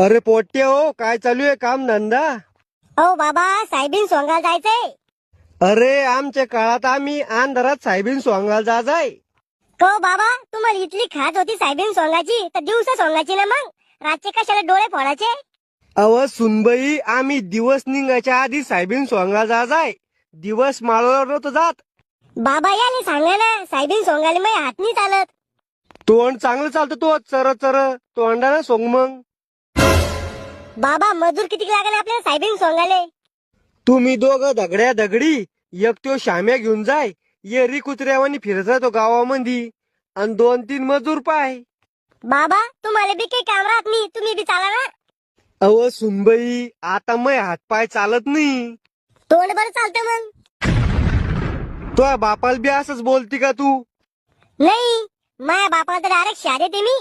अरे पोट्टे हो काय चालू आहे काम धंदा? हो बाबा साहेबीन सोंगाल जायचंय. अरे आमच्या काळात आम्ही अंधारात साहेबीन सोंगायला जाजाय. हो बाबा तुम्हाला इथली खात होती साहेबीन सोंगाची तर दिवसा सोंगाची ना मग? रातचे कशाला डोळे फोडायचे? अव सुनबाई आम्ही दिवस निघायच्या आधी साहेबीन सोंगायला जाजाय. दिवस माळवर नव्हतं जात. बाबा याले सांगा ना साहेबीन सोंगाले मग हात नाही चालत. तोंड चांगलं चालतं तो चर चर. तोंडानं सोंग मग. बाबा मजूर किती लागेल आपल्याला? साहेबीन सोंगाले तुम्ही दोघं दगड्या दगडी एक तो शाम्या घेऊन जाय येरी कुत्र्यावानी फिरत राहतो गावामध्ये आणि दोन तीन मजूर पाय. बाबा तुम्हाला बी काही काम राहत नाही तुम्ही बी चाला ना. अव सुनबाई आता मै हातपाय चालत नाही. तोंड बरं चालतं मग. तो बापाला बी असंच बोलती का तू? नाही माझ्या बापाला तर डायरेक्ट शाद येते मी.